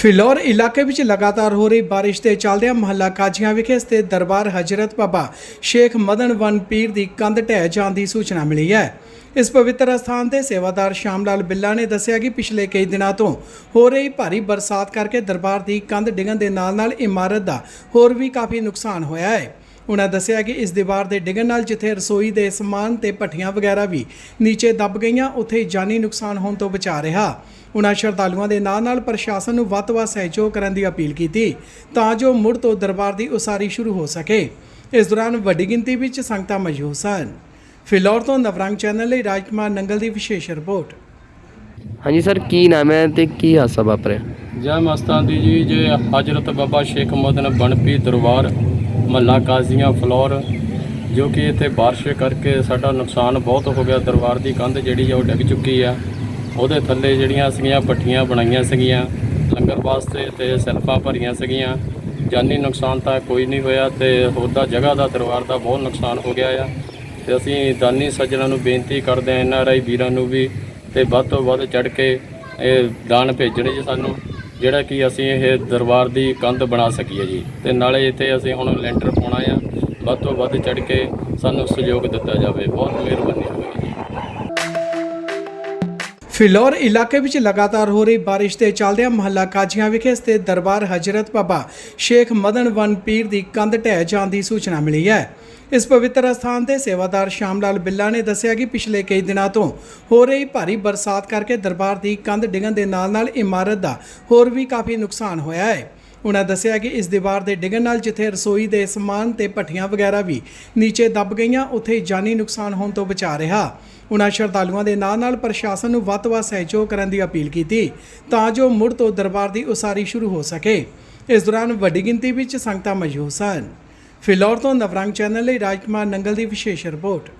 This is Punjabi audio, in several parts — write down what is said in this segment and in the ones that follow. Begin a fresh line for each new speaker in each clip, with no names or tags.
ਫਿਲੌਰ ਇਲਾਕੇ ਵਿੱਚ ਲਗਾਤਾਰ ਹੋ ਰਹੀ ਬਾਰਿਸ਼ ਦੇ ਚੱਲਦਿਆਂ ਮਹੱਲਾ ਕਾਜੀਆਂ ਵਿਖੇ ਸਥਿਤ ਦਰਬਾਰ ਹਜ਼ਰਤ ਬਾਬਾ ਸ਼ੇਖ ਮਦਨ ਵਨ ਪੀਰ ਦੀ ਕੰਧ ਢਹਿ ਜਾਣ ਦੀ ਸੂਚਨਾ ਮਿਲੀ ਹੈ। ਇਸ ਪਵਿੱਤਰ ਸਥਾਨ ਦੇ ਸੇਵਾਦਾਰ ਸ਼ਾਮ ਲਾਲ ਬਿੱਲਾ ਨੇ ਦੱਸਿਆ ਕਿ ਪਿਛਲੇ ਕਈ ਦਿਨਾਂ ਤੋਂ ਹੋ ਰਹੀ ਭਾਰੀ ਬਰਸਾਤ ਕਰਕੇ ਦਰਬਾਰ ਦੀ ਕੰਧ ਡਿੱਗਣ ਦੇ ਨਾਲ-ਨਾਲ ਇਮਾਰਤ ਦਾ ਹੋਰ ਵੀ ਕਾਫੀ ਨੁਕਸਾਨ ਹੋਇਆ ਹੈ। ਉਹਨਾਂ ਦੱਸਿਆ ਕਿ ਇਸ ਦੀਵਾਰ ਦੇ ਡਿੱਗਣ ਨਾਲ ਜਿੱਥੇ ਰਸੋਈ ਦੇ ਸਮਾਨ ਤੇ ਭੱਠੀਆਂ ਵਗੈਰਾ ਵੀ ਨੀਚੇ ਦਬ ਗਈਆਂ ਉੱਥੇ ਜਾਨੀ ਨੁਕਸਾਨ ਹੋਣ ਤੋਂ ਬਚਾ ਰਿਹਾ। ਉਹਨਾਂ ਸ਼ਰਧਾਲੂਆਂ ਦੇ ਨਾਲ-ਨਾਲ ਪ੍ਰਸ਼ਾਸਨ ਨੂੰ ਵੱਧ ਤੋਂ ਵੱਧ ਸਹਿਯੋਗ ਕਰਨ ਦੀ ਅਪੀਲ ਕੀਤੀ ਤਾਂ ਜੋ ਮੁੜ ਤੋਂ ਦਰਬਾਰ ਦੀ ਉਸਾਰੀ ਸ਼ੁਰੂ ਹੋ ਸਕੇ। ਇਸ ਦੌਰਾਨ ਵੱਡੀ ਗਿਣਤੀ ਵਿੱਚ ਸੰਗਤਾਂ ਮੌਜੂਦ ਸਨ। ਫਿਲੌਰ ਤੋਂ ਨਵਰੰਗ ਚੈਨਲ ਲਈ ਰਾਜਕੁਮਾਰ ਨੰਗਲ ਦੀ ਵਿਸ਼ੇਸ਼ ਰਿਪੋਰਟ।
ਹਾਂਜੀ ਸਰ ਕੀ ਨਾਮ ਹੈ ਤੇ ਕੀ ਹਾਦਸਾ ਵਾਪਰਿਆ?
ਜੈ ਮਸਤਾਂ ਦੀ ਜੀ ਜੇ ਹਜ਼ਰਤ ਬਾਬਾ ਸ਼ੇਖ ਮਦਨ ਬਣਪੀ ਦਰਬਾਰ। ਮਹੱਲਾ ਕਾਜ਼ੀਆਂ ਫਲੋਰ, ਜੋ ਕਿ ਇੱਥੇ ਬਾਰਿਸ਼ ਕਰਕੇ ਸਾਡਾ ਨੁਕਸਾਨ ਬਹੁਤ ਹੋ ਗਿਆ। ਦਰਬਾਰ ਦੀ ਕੰਧ ਜਿਹੜੀ ਆ ਉਹ ਡਿੱਗ ਚੁੱਕੀ ਆ। ਉਹਦੇ ਥੱਲੇ ਜਿਹੜੀਆਂ ਸੀਗੀਆਂ, ਪੱਠੀਆਂ ਬਣਾਈਆਂ ਸੀਗੀਆਂ, ਲੰਗਰ ਵਾਸਤੇ ਤੇ ਸੈਲਫਾਂ ਭਰੀਆਂ ਸੀਗੀਆਂ। ਜਾਨੀ ਨੁਕਸਾਨ ਤਾਂ ਕੋਈ ਨਹੀਂ ਹੋਇਆ ਤੇ ਉਹਦਾ ਜਗ੍ਹਾ ਦਾ ਦਰਬਾਰ ਦਾ ਬਹੁਤ ਨੁਕਸਾਨ ਹੋ ਗਿਆ ਆ। ਤੇ ਅਸੀਂ ਦਾਨੀ ਸੱਜਣਾਂ ਨੂੰ ਬੇਨਤੀ ਕਰਦੇ ਹਾਂ ਐਨ ਆਰ ਆਈ ਵੀਰਾਂ ਨੂੰ ਵੀ ਤੇ ਵੱਧ ਤੋਂ ਵੱਧ ਚੜ ਕੇ ਇਹ ਦਾਨ ਭੇਜਣੇ ਜੀ ਸਾਨੂੰ। ਜਿਹੜਾ ਕਿ ਅਸੀਂ ਇਹ ਦਰਬਾਰ ਦੀ ਕੰਧ ਬਣਾ ਸਕੀਏ ਜੀ। ਤੇ ਨਾਲੇ ਇੱਥੇ ਅਸੀਂ ਹੁਣ ਲੈਂਟਰ ਪਾਉਣਾ ਆ। ਵੱਧ ਤੋਂ ਵੱਧ ਚੜ ਕੇ ਸਾਨੂੰ ਸਹਿਯੋਗ ਦਿੱਤਾ ਜਾਵੇ। ਬਹੁਤ ਮਿਹਰਬਾਨੀ।
ਫਿਲੌਰ ਇਲਾਕੇ ਵਿੱਚ ਲਗਾਤਾਰ ਹੋ ਰਹੀ ਬਾਰਿਸ਼ ਦੇ ਚੱਲਦਿਆਂ ਮਹੱਲਾ ਕਾਜੀਆਂ ਵਿਖੇ ਸਥਿਤ ਦਰਬਾਰ ਹਜ਼ਰਤ ਬਾਬਾ ਸ਼ੇਖ ਮਦਨ ਵਨ ਪੀਰ ਦੀ ਕੰਧ ਢਹਿ ਜਾਣ ਦੀ ਸੂਚਨਾ ਮਿਲੀ ਹੈ। ਇਸ ਪਵਿੱਤਰ ਸਥਾਨ ਤੇ ਸੇਵਾਦਾਰ ਸ਼ਾਮ ਲਾਲ ਬਿੱਲਾ ਨੇ ਦੱਸਿਆ ਕਿ ਪਿਛਲੇ ਕਈ ਦਿਨਾਂ ਤੋਂ ਹੋ ਰਹੀ ਭਾਰੀ ਬਰਸਾਤ ਕਰਕੇ ਦਰਬਾਰ ਦੀ ਕੰਧ ਡਿੱਗਣ ਦੇ ਨਾਲ-ਨਾਲ ਇਮਾਰਤ ਦਾ ਹੋਰ ਵੀ ਕਾਫੀ ਨੁਕਸਾਨ ਹੋਇਆ ਹੈ। ਉਹਨਾਂ ਦੱਸਿਆ ਕਿ ਇਸ ਦੀਵਾਰ ਦੇ ਡਿੱਗਣ ਨਾਲ ਜਿੱਥੇ ਰਸੋਈ ਦੇ ਸਮਾਨ ਤੇ ਭੱਠੀਆਂ ਵਗੈਰਾ ਵੀ ਨੀਚੇ ਦਬ ਗਈਆਂ ਉੱਥੇ ਜਾਨੀ ਨੁਕਸਾਨ ਹੋਣ ਤੋਂ ਬਚਾ ਰਿਹਾ। ਉਹਨਾਂ ਸ਼ਰਧਾਲੂਆਂ ਦੇ ਨਾਲ-ਨਾਲ ਪ੍ਰਸ਼ਾਸਨ ਨੂੰ ਵੱਧ ਤੋਂ ਵੱਧ ਸਹਿਯੋਗ ਕਰਨ ਦੀ ਅਪੀਲ ਕੀਤੀ ਤਾਂ ਜੋ ਮੁੜ ਤੋਂ ਦਰਬਾਰ ਦੀ ਉਸਾਰੀ ਸ਼ੁਰੂ ਹੋ ਸਕੇ। ਇਸ ਦੌਰਾਨ ਵੱਡੀ ਗਿਣਤੀ ਵਿੱਚ ਸੰਗਤਾਂ ਮੌਜੂਦ ਸਨ। ਫਿਲੌਰ ਤੋਂ ਨਵਰੰਗ ਚੈਨਲ ਲਈ ਰਾਜਕੁਮਾਰ ਨੰਗਲ ਦੀ ਵਿਸ਼ੇਸ਼ ਰਿਪੋਰਟ।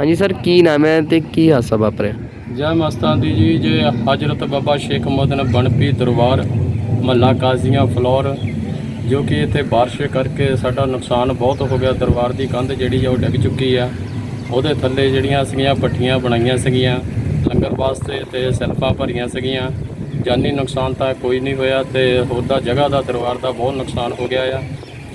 ਹਾਂਜੀ ਸਰ ਕੀ ਨਾਮ ਹੈ ਤੇ ਕੀ ਹਾਦਸਾ ਵਾਪਰਿਆ?
ਜੈ ਮਸਤਾਂ ਦੀ ਜੀ ਜੇ ਹਜ਼ਰਤ ਬਾਬਾ ਸ਼ੇਖ ਮਦਨ ਬਣਪੀ ਦਰਬਾਰ। ਮਹੱਲਾ ਕਾਜ਼ੀਆਂ ਫਲੋਰ, ਜੋ ਕਿ ਇੱਥੇ ਬਾਰਿਸ਼ ਕਰਕੇ ਸਾਡਾ ਨੁਕਸਾਨ ਬਹੁਤ ਹੋ ਗਿਆ। ਦਰਬਾਰ ਦੀ ਕੰਧ ਜਿਹੜੀ ਆ ਉਹ ਡਿੱਗ ਚੁੱਕੀ ਆ। ਉਹਦੇ ਥੱਲੇ ਜਿਹੜੀਆਂ ਸੀਗੀਆਂ, ਪੱਠੀਆਂ ਬਣਾਈਆਂ ਸੀਗੀਆਂ। ਲੰਗਰ ਵਾਸਤੇ ਤੇ ਸੈਲਫਾਂ ਭਰੀਆਂ ਸੀਗੀਆਂ। ਜਾਨੀ ਨੁਕਸਾਨ ਤਾਂ ਕੋਈ ਨਹੀਂ ਹੋਇਆ ਤੇ ਦਾ ਜਗ੍ਹਾ ਦਾ ਦਰਬਾਰ ਦਾ ਬਹੁਤ ਨੁਕਸਾਨ ਹੋ ਗਿਆ ਆ।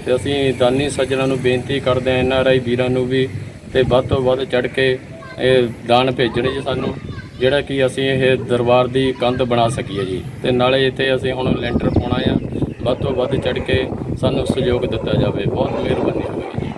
ਤੇ ਅਸੀਂ ਦਾਨੀ ਸੱਜਣਾਂ ਨੂੰ ਬੇਨਤੀ ਕਰਦੇ ਹਾਂ ਐਨ ਆਰ ਆਈ ਵੀਰਾਂ ਨੂੰ ਵੀ ਤੇ ਵੱਧ ਤੋਂ ਵੱਧ ਚੜ ਕੇ ਇਹ ਦਾਨ ਭੇਜਣੇ ਜੀ ਸਾਨੂੰ। ਜਿਹੜਾ ਕਿ ਅਸੀਂ ਇਹ ਦਰਬਾਰ ਦੀ ਕੰਧ ਬਣਾ ਸਕੀਏ ਜੀ। ਤੇ ਨਾਲੇ ਇੱਥੇ ਅਸੀਂ ਹੁਣ ਲੈਂਟਰ ਪਾਉਣਾ ਆ। ਵੱਧ ਤੋਂ ਵੱਧ ਚੜ ਕੇ ਸਾਨੂੰ ਸਹਿਯੋਗ ਦਿੱਤਾ ਜਾਵੇ। ਬਹੁਤ ਮਿਹਰਬਾਨੀ ਹੋਵੇ ਜੀ।